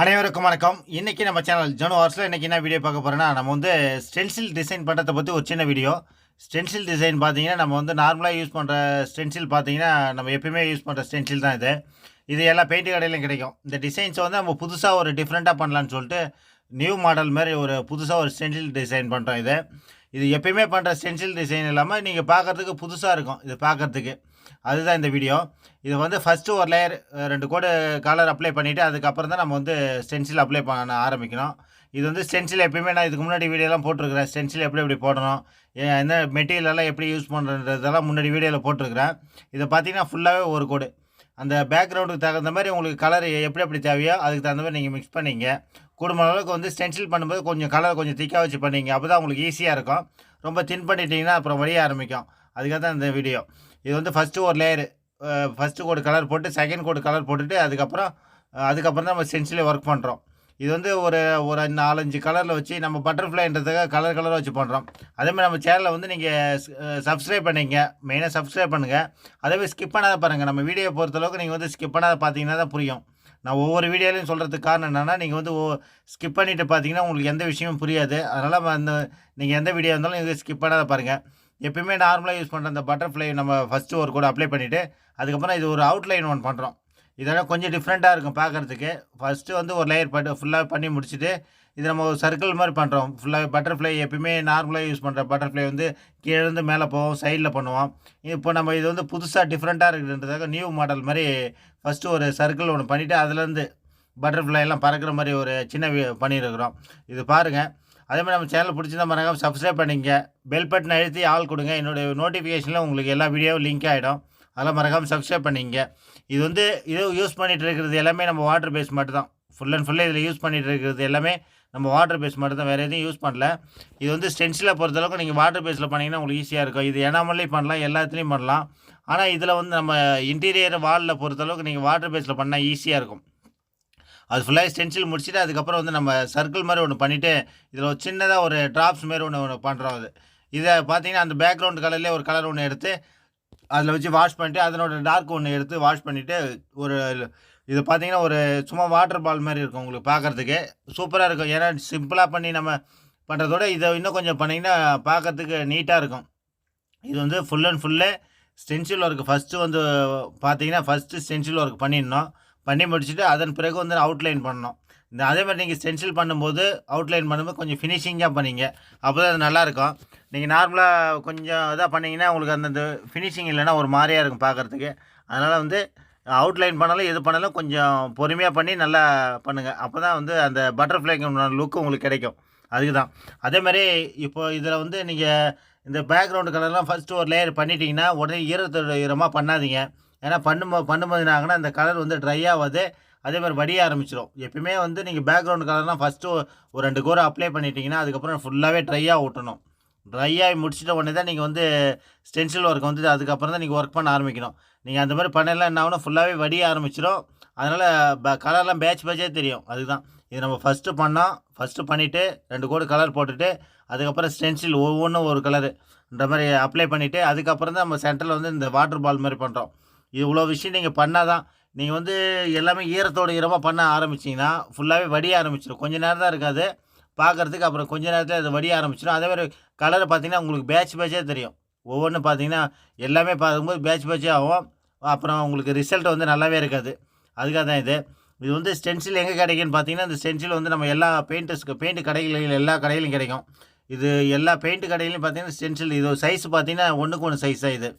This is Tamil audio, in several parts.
அனைவருக்கும் வணக்கம். இன்றைக்கி நம்ம சேனல் ஜனு ஹார்ஸில் இன்றைக்கி என்ன வீடியோ பார்க்க போகிறோன்னா நம்ம வந்து ஸ்டென்சில் டிசைன் பண்ணுறதை பற்றி ஒரு சின்ன வீடியோ ஸ்டென்சில் டிசைன் பார்த்தீங்கன்னா நம்ம வந்து நார்மலாக யூஸ் பண்ணுற ஸ்டென்சில் பார்த்தீங்கன்னா நம்ம எப்பயுமே யூஸ் பண்ணுற ஸ்டென்சில் தான் இது. இது எல்லா பெயிண்ட் கடையிலும் கிடைக்கும். இந்த டிசைன்ஸை வந்து நம்ம புதுசாக ஒரு டிஃப்ரெண்ட்டாக பண்ணலான்னு சொல்லிட்டு நியூ மாடல் மாதிரி ஒரு புதுசாக ஒரு ஸ்டென்சில் டிசைன் பண்ணுறோம் இது. இது எப்பயுமே பண்ணுற ஸ்டென்சில் டிசைன் இல்லாமல் நீங்கள் பார்க்குறதுக்கு புதுசாக இருக்கும் இது பார்க்குறதுக்கு. அதுதான் இந்த வீடியோ இது வந்து ஃபஸ்ட்டு ஒரு லேயர் ரெண்டு கோடு கலர் அப்ளை பண்ணிவிட்டு அதுக்கப்புறம் தான் நம்ம வந்து ஸ்டென்சில் அப்ளை பண்ண ஆரம்பிக்கணும். இது வந்து ஸ்டென்சில் எப்பயுமே நான் இதுக்கு முன்னாடி வீடியோலாம் போட்டிருக்கிறேன். ஸ்டென்சில் எப்படி எப்படி போடணும் என்ன மெட்டீரியலெல்லாம் எப்படி யூஸ் பண்ணுறதெல்லாம் முன்னாடி வீடியோவில் போட்டிருக்கிறேன். இதை பார்த்தீங்கன்னா ஃபுல்லாகவே ஒரு கோடு. அந்த பேக்ரவுண்டுக்கு தகுந்த மாதிரி உங்களுக்கு கலர் எப்படி எப்படி தேவையோ அதுக்கு தகுந்த மாதிரி நீங்கள் மிக்ஸ் பண்ணிங்க. கூடுமான அளவுக்கு வந்து ஸ்டென்சில் பண்ணும்போது கொஞ்சம் கலர் கொஞ்சம் திக்காக வச்சு பண்ணிங்க. அப்போ தான் உங்களுக்கு ஈஸியாக இருக்கும். ரொம்ப தின் பண்ணிட்டீங்கன்னா அப்புறம் வழிய ஆரம்பிக்கும். அதுக்காக தான் இந்த வீடியோ இது வந்து ஃபஸ்ட்டு ஒரு லேயரு ஃபஸ்ட்டு கோடு கலர் போட்டு செகண்ட் கோடு கலர் போட்டுட்டு அதுக்கப்புறம் அதுக்கப்புறம் தான் நம்ம ஸ்டென்சிலே ஒர்க் பண்ணுறோம் இது வந்து ஒரு ஒரு நாலஞ்சு கலரில் வச்சு நம்ம பட்டர்ஃப்ளைன்றதுக்காக கலர் கலராக வச்சு பண்ணுறோம் அதேமாதிரி நம்ம சேனலை வந்து நீங்கள் சப்ஸ்கிரைப் பண்ணிங்க. மெயினாக சப்ஸ்கிரைப் பண்ணுங்கள் அதேமாதிரி ஸ்கிப் பண்ணாத பாருங்கள் நம்ம வீடியோ பொறுத்தளவுக்கு நீங்கள் வந்து ஸ்கிப் பண்ணாத பார்த்தீங்கன்னா தான் புரியும். நான் ஒவ்வொரு வீடியோலையும் சொல்கிறதுக்கு காரணம் என்னென்னா நீங்கள் வந்து ஸ்கிப் பண்ணிவிட்டு பார்த்தீங்கன்னா உங்களுக்கு எந்த விஷயமும் புரியாது. அதனால் அந்த நீங்கள் எந்த வீடியோ இருந்தாலும் நீங்கள் ஸ்கிப் பண்ணாத பாருங்கள் எப்பயுமே நார்மலாக யூஸ் பண்ணுற அந்த பட்டர்ஃப்ளை நம்ம ஃபஸ்ட்டு ஒரு கூட அப்ளை பண்ணிவிட்டு அதுக்கப்புறம் இது ஒரு அவுட்லைன் ஒன்று பண்ணுறோம் இதெல்லாம் கொஞ்சம் டிஃப்ரெண்ட்டாக இருக்கும் பார்க்குறதுக்கு ஃபஸ்ட்டு வந்து ஒரு லேயர் பட்டு ஃபுல்லாக பண்ணி முடிச்சுட்டு இது நம்ம ஒரு சர்க்கிள் மாதிரி பண்ணுறோம் ஃபுல்லாக பட்டர்ஃப்ளை எப்பயுமே நார்மலாக யூஸ் பண்ணுற பட்டர்ஃப்ளை வந்து கீழேருந்து மேலே போவோம் சைடில் பண்ணுவோம். இப்போ நம்ம இது வந்து புதுசாக டிஃப்ரெண்ட்டாக இருக்குன்றதுக்காக நியூ மாடல் மாதிரி ஃபஸ்ட்டு ஒரு சர்க்கிள் ஒன்று பண்ணிவிட்டு அதுலேருந்து பட்டர்ஃப்ளை எல்லாம் பறக்கிற மாதிரி ஒரு சின்ன பண்ணியிருக்கிறோம் இது பாருங்கள் அதே மாதிரி நம்ம சேனல் பிடிச்சிருந்தா மறக்காம சப்ஸ்கிரைப் பண்ணிங்க பெல் பட்டன் அழுத்தி ஆள் கொடுங்க. என்னுடைய நோட்டிஃபிகேஷனில் உங்களுக்கு எல்லா வீடியோவும் லிங்க் ஆகிடும் அதெல்லாம் மறக்காமல் சப்ஸ்கிரைப் பண்ணிங்க இது வந்து இது யூஸ் பண்ணிகிட்டு இருக்கிறது எல்லாமே நம்ம வாட்டர் பேஸ் மட்டும் தான் ஃபுல் அண்ட் ஃபுல்லாக இதில் யூஸ் பண்ணிகிட்டு இருக்கிறது எல்லாமே நம்ம வாட்டர் பேஸ் மட்டும் தான் வேறு எதுவும் யூஸ் பண்ணல. இது வந்து ஸ்டென்சிலை பொறுத்தளவுக்கு நீங்கள் வாட்டர் பேஸில் பண்ணிங்கன்னா உங்களுக்கு ஈஸியாக இருக்கும். இது எனாமல்லையும் பண்ணலாம் எல்லாத்துலேயும் பண்ணலாம். ஆனால் இதில் வந்து நம்ம இன்டீரியர் வாலில் பொறுத்தளவுக்கு நீங்கள் வாட்டர் பேஸில் பண்ணால் ஈஸியாக இருக்கும். அது ஃபுல்லாக ஸ்டென்சில் முடிச்சுட்டு அதுக்கப்புறம் வந்து நம்ம சர்க்கிள் மாதிரி ஒன்று பண்ணிவிட்டு இதில் ஒரு சின்னதாக ஒரு ட்ராப்ஸ் மாதிரி ஒன்று ஒன்று பண்ணுறோம் அது. இதை பார்த்தீங்கன்னா அந்த பேக்ரவுண்ட் கலர்லேயே ஒரு கலர் ஒன்று எடுத்து அதில் வச்சு வாஷ் பண்ணிட்டு அதனோட டார்க் ஒன்று எடுத்து வாஷ் பண்ணிவிட்டு ஒரு இது பார்த்தீங்கன்னா ஒரு சும்மா வாட்டர் பால் மாதிரி இருக்கும் உங்களுக்கு பார்க்குறதுக்கு சூப்பராக இருக்கும். ஏன்னா சிம்பிளாக பண்ணி நம்ம பண்ணுறதோட இதை இன்னும் கொஞ்சம் பண்ணிங்கன்னா பார்க்கறதுக்கு நீட்டாக இருக்கும். இது வந்து full and full stencil work first வந்து பார்த்தீங்கன்னா ஃபஸ்ட்டு ஸ்டென்சில் ஒர்க் பண்ணிடணும் பண்ணி முடிச்சுட்டு அதன் பிறகு வந்து அவுட்லைன் பண்ணணும். இந்த அதே மாதிரி நீங்கள் ஸ்டென்சில் பண்ணும்போது அவுட்லைன் பண்ணும்போது கொஞ்சம் ஃபினிஷிங்காக பண்ணிங்க. அப்போ தான் அது நல்லாயிருக்கும் நீங்கள் நார்மலாக கொஞ்சம் இதாக பண்ணிங்கன்னா உங்களுக்கு அந்தந்த ஃபினிஷிங் இல்லைன்னா ஒரு மாதிரியாக இருக்கும் பார்க்குறதுக்கு அதனால் வந்து அவுட்லைன் பண்ணாலும் எது பண்ணாலும் கொஞ்சம் பொறுமையாக பண்ணி நல்லா பண்ணுங்கள் அப்போ தான் வந்து அந்த பட்டர்ஃப்ளைக்கு லுக் உங்களுக்கு கிடைக்கும். அதுக்கு தான் அதே மாதிரி இப்போ இதில் வந்து நீங்கள் இந்த பேக்ரவுண்டு கலர்லாம் ஃபஸ்ட்டு ஒரு லேயர் பண்ணிட்டீங்கன்னா உடனே ஈரத்தோட ஈரமாக பண்ணாதீங்க. ஏன்னா பண்ணும்போது பண்ணும்போது என்ன அந்த கலர் வந்து ட்ரை ஆகாது அதே மாதிரி வடிய ஆரம்பிச்சிடும் எப்பயுமே வந்து நீங்கள் பேக்ரவுண்ட் கலர்லாம் ஃபஸ்ட்டு ஒரு ரெண்டு கோரை அப்ளை பண்ணிட்டீங்கன்னா அதுக்கப்புறம் ஃபுல்லாகவே ட்ரையாக ஓட்டணும் ட்ரை ஆகி முடிச்சிட்ட உடனே தான் நீங்கள் வந்து ஸ்டென்சில் ஒர்க் வந்து அதுக்கப்புறம் தான் நீங்கள் ஒர்க் பண்ண ஆரம்பிக்கணும். நீங்கள் அந்த மாதிரி பண்ணலாம் என்ன ஆகணும் ஃபுல்லாகவே வடிய ஆரம்பிச்சிடும் அதனால் கலர்லாம் பேட்ச் பேட்சே தெரியும். அதுதான் இது நம்ம ஃபஸ்ட்டு பண்ணோம் ஃபஸ்ட்டு பண்ணிவிட்டு ரெண்டு கோடு கலர் போட்டுட்டு அதுக்கப்புறம் ஸ்டென்சில் ஒவ்வொன்றும் ஒரு கலருன்ற மாதிரி அப்ளை பண்ணிவிட்டு அதுக்கப்புறம் தான் நம்ம சென்டரில் வந்து இந்த வாட்டர் பால் மாதிரி பண்ணுறோம் இவ்வளோ விஷயம் நீங்கள் பண்ணால் தான் நீங்கள் வந்து எல்லாமே ஈரத்தோடு ஈரமாக பண்ண ஆரம்பிச்சிங்கன்னா ஃபுல்லாகவே வடிய ஆரம்பிச்சிடும் கொஞ்ச நேரம் தான் இருக்காது. பார்க்குறதுக்கு அப்புறம் கொஞ்ச நேரத்தில் அது வடிய ஆரம்பிச்சிடும் அதே மாதிரி கலரை பார்த்தீங்கன்னா உங்களுக்கு பேட்ச் பேட்சே தெரியும். ஒவ்வொன்றும் பார்த்தீங்கன்னா எல்லாமே பார்க்கும்போது பேட்ச் பேட்சே ஆகும். அப்புறம் உங்களுக்கு ரிசல்ட் வந்து நல்லாவே இருக்காது. அதுக்காக தான் இது. இது வந்து ஸ்டென்சில் எங்கே கிடைக்குன்னு பார்த்தீங்கன்னா இந்த ஸ்டென்சில் வந்து நம்ம எல்லா பெயிண்டர்ஸ்க்கு பெயிண்ட் கடைகளில் எல்லா கடையிலும் கிடைக்கும். இது எல்லா பெயிண்ட் கடையிலையும் பார்த்தீங்கன்னா ஸ்டென்சில் இது சைஸ் பார்த்தீங்கன்னா ஒன்றுக்கு ஒன்று சைஸாக இது.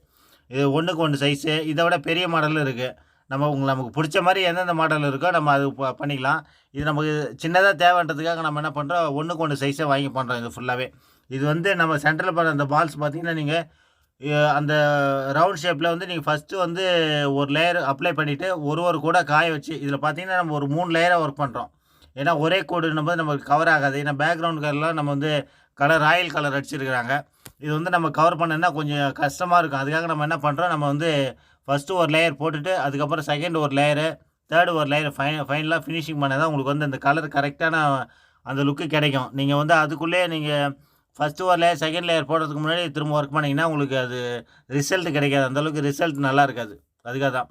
இது ஒன்றுக்கு ஒன்று சைஸு இதை விட பெரிய மாடலும் இருக்குது நம்ம உங்களுக்கு நமக்கு பிடிச்ச மாதிரி எந்தெந்த மாடல் இருக்கோ நம்ம அது ப- பண்ணிக்கலாம். இது நமக்கு சின்னதாக தேவைன்றதுக்காக நம்ம என்ன பண்ணுறோம் ஒன்றுக்கு ஒன்று சைஸே வாங்கி பண்ணுறோம் இது ஃபுல்லாகவே இது வந்து நம்ம சென்டரில் பண்ணுற அந்த பால்ஸ் பார்த்தீங்கன்னா நீங்கள் அந்த ரவுண்ட் ஷேப்பில் வந்து நீங்கள் ஃபஸ்ட்டு வந்து ஒரு லேயர் அப்ளை பண்ணிவிட்டு ஒரு ஒரு கூட காய வச்சு இதில் பார்த்தீங்கன்னா நம்ம ஒரு மூணு லேயராக ஒர்க் பண்ணுறோம் ஏன்னா ஒரே கோடுன்னும் போது நமக்கு கவர் ஆகாது. ஏன்னா பேக்ரவுண்ட் கலர்லாம் நம்ம வந்து கலர் ராயல் கலர் அடிச்சிருக்கிறாங்க. இது வந்து நம்ம கவர் பண்ணனா கொஞ்சம் கஷ்டமாக இருக்கும். அதுக்காக நம்ம என்ன பண்ணுறோம் நம்ம வந்து ஃபஸ்ட்டு ஒரு லேயர் போட்டுட்டு அதுக்கப்புறம் செகண்ட் ஒரு லேயரு தேர்டு ஒரு லேயர் ஃபை ஃபைனலாக ஃபினிஷிங் பண்ணால் தான் உங்களுக்கு வந்து அந்த கலர் கரெக்டான அந்த லுக்கு கிடைக்கும். நீங்கள் வந்து அதுக்குள்ளே நீங்கள் ஃபஸ்ட்டு ஒரு லேயர் செகண்ட் லேயர் போடுறதுக்கு முன்னாடி திரும்ப ஒர்க் பண்ணிங்கன்னா உங்களுக்கு அது ரிசல்ட் கிடைக்காது. அந்தளவுக்கு ரிசல்ட் நல்லா இருக்காது. அதுக்காக தான்.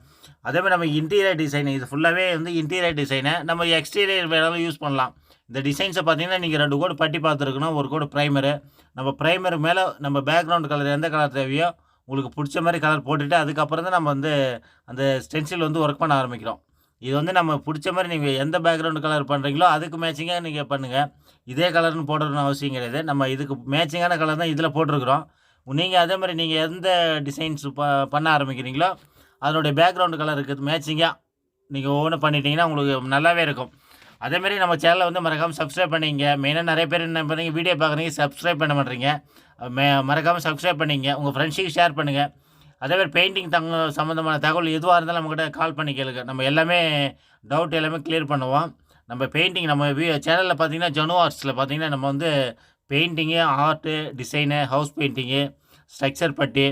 அதே மாதிரி நம்ம இன்டீரியர் டிசைன் இது ஃபுல்லாகவே வந்து இன்டீரியர் டிசைனை நம்ம எக்ஸ்டீரியர் வேணாலும் யூஸ் பண்ணலாம். இந்த டிசைன்ஸை பார்த்தீங்கன்னா நீங்கள் ரெண்டு கோடு பட்டி பார்த்துருக்கணும். ஒரு கோடு ப்ரைமரு நம்ம ப்ரைமர் மேலே நம்ம பேக்ரவுண்ட் கலர் எந்த கலர் தேவையோ உங்களுக்கு பிடிச்ச மாதிரி கலர் போட்டுவிட்டு அதுக்கப்புறம் தான் நம்ம வந்து அந்த ஸ்டென்சில் வந்து ஒர்க் பண்ண ஆரம்பிக்கிறோம். இது வந்து நம்ம பிடிச்ச மாதிரி நீங்கள் எந்த பேக்ரவுண்ட் கலர் பண்ணுறீங்களோ அதுக்கு மேட்சிங்காக நீங்கள் பண்ணுங்கள் இதே கலர்னு போடணும்னு அவசியம் கிடையாது. நம்ம இதுக்கு மேட்சிங்கான கலர் தான் இதில் போட்டிருக்கிறோம். நீங்கள் அதே மாதிரி நீங்கள் எந்த டிசைன்ஸ் ப பண்ண ஆரம்பிக்கிறீங்களோ அதனுடைய பேக்ரவுண்டு கலர் இருக்குது மேட்சிங்காக நீங்கள் ஒவ்வொன்றும் பண்ணிட்டீங்கன்னா உங்களுக்கு நல்லாவே இருக்கும். அதேமாரி நம்ம சேனலை வந்து மறக்காமல் சப்ஸ்கிரைப் பண்ணிங்க. மெயினாக நிறைய பேர் என்ன பண்ணுறீங்க? வீடியோ பார்க்குறீங்க சப்ஸ்கிரைப் பண்ண மாட்டேறீங்க மே மறக்காமல் சப்ஸ்கிரைப் பண்ணிங்க. உங்கள் ஃப்ரெண்ட்ஸுக்கு ஷேர் பண்ணுங்கள் அதே மாதிரி பெயிண்டிங் தங்க சம்மந்தமான தகவல் எதுவாக இருந்தாலும் நம்மக்கிட்ட கால் பண்ணி கேளுங்க. நம்ம எல்லாமே டவுட் எல்லாமே கிளியர் பண்ணுவோம். நம்ம பெயிண்டிங் நம்ம வீ சேனலில் பார்த்தீங்கன்னா ஜனு ஆர்ட்ஸில் பார்த்தீங்கன்னா நம்ம வந்து painting art design house painting structure Patti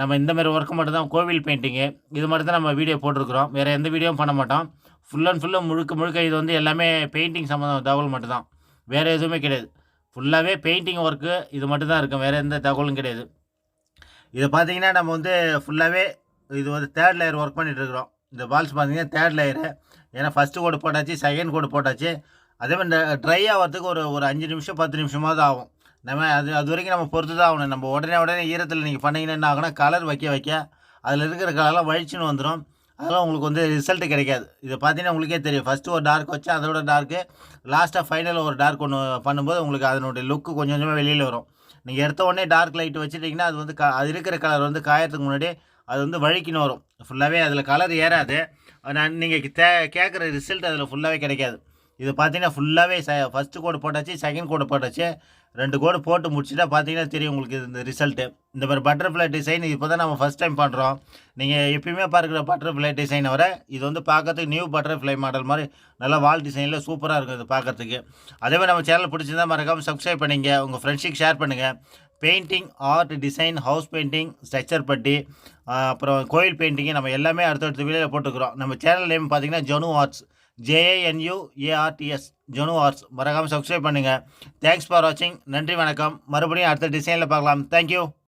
நம்ம இந்த மாதிரி ஒர்க்கு மட்டும் தான் கோவில் பெயிண்டிங்கு இது மட்டும் தான் நம்ம வீடியோ போட்டிருக்கிறோம். வேறு எந்த வீடியோவும் பண்ண மாட்டோம். ஃபுல் அண்ட் ஃபுல்லாக முழுக்க முழுக்க இது வந்து எல்லாமே பெயிண்டிங் சம்மந்தம் தகவல் மட்டும்தான். வேறு எதுவுமே கிடையாது. ஃபுல்லாகவே பெயிண்டிங் ஒர்க்கு இது மட்டும்தான் இருக்கும். வேறு எந்த தகவலும் கிடையாது. இதை பார்த்தீங்கன்னா நம்ம வந்து ஃபுல்லாகவே இது வந்து தேர்ட் லேயர் ஒர்க் பண்ணிகிட்ருக்குறோம் இருக்கிறோம். இந்த பால்ஸ் பார்த்தீங்கன்னா தேர்ட் லேயரு ஏன்னா ஃபஸ்ட்டு கோடு போட்டாச்சு செகண்ட் கோடு போட்டாச்சு. அதே மாதிரி இந்த ட்ரை ஆகிறதுக்கு ஒரு ஒரு அஞ்சு நிமிஷம் பத்து நிமிஷமாவது ஆகும். நம்ம அது அது வரைக்கும் நம்ம பொறுத்து தான் ஆகணும். நம்ம உடனே உடனே ஈரத்தில் நீங்கள் பண்ணிங்கன்னா என்ன ஆகுனா கலர் வைக்க வைக்க அதில் இருக்கிற கலர்லாம் வழிச்சுன்னு வந்துடும் அதெல்லாம் உங்களுக்கு வந்து ரிசல்ட்டு கிடைக்காது. இதை பார்த்தீங்கன்னா உங்களுக்கே தெரியும். ஃபஸ்ட்டு ஒரு டார்க் வச்சு அதோட டார்க்கு லாஸ்ட்டாக ஃபைனலில் ஒரு டார்க் ஒன்று பண்ணும்போது உங்களுக்கு அதனுடைய லுக்கு கொஞ்சம் கொஞ்சமாக வெளியில் வரும். நீங்கள் எடுத்த உடனே டார்க் லைட் வச்சுட்டிங்கன்னா அது வந்து க அது இருக்கிற கலர் வந்து காயறதுக்கு முன்னாடி அது வந்து வழுக்கின்னு வரும். ஃபுல்லாகவே அதில் கலர் ஏறாது. நான் நீங்கள் தே கேட்குற ரிசல்ட் அதில் ஃபுல்லாகவே கிடைக்காது. இது பார்த்தீங்கன்னா ஃபுல்லாகவே ச ஃபஸ்ட்டு கோடு போட்டாச்சு செகண்ட் கோடு போட்டாச்சு. ரெண்டு கோடு போட்டு முடிச்சுட்டா பார்த்தீங்கன்னா தெரியும் உங்களுக்கு இந்த ரிசல்ட்டு இந்த மாதிரி பட்டர்ஃப்ளை டிசைன் இப்போ தான் நம்ம ஃபஸ்ட் டைம் பண்ணுறோம் நீங்கள் எப்பயுமே பார்க்குற பட்டர்ஃப்ளை டிசைனை வர இது வந்து பார்க்கறதுக்கு நியூ பட்டர்ஃப்ளை மாடல் மாதிரி நல்லா வால் டிசைனில் சூப்பராக இருக்கும் இது பார்க்கறதுக்கு. அதே மாதிரி நம்ம சேனல் பிடிச்சிருந்தா மறக்காமல் சப்ஸ்கிரைப் பண்ணிங்க. உங்கள் ஃப்ரெண்ட்ஸுக்கு ஷேர் பண்ணுங்கள் painting art design house painting structure Patti அப்புறம் கோயில் பெயிண்டிங்கு நம்ம எல்லாமே அடுத்தடுத்த வீடியோவில் போட்டுக்கிறோம். நம்ம சேனல் நேம் பார்த்தீங்கன்னா Janu arts J A N U A R T S Janu arts மறக்காமல் சப்ஸ்கிரைப் பண்ணுங்கள் தேங்க்ஸ் ஃபார் வாட்சிங் நன்றி வணக்கம். மறுபடியும் அடுத்த டிசைனில் பார்க்கலாம். தேங்க்யூ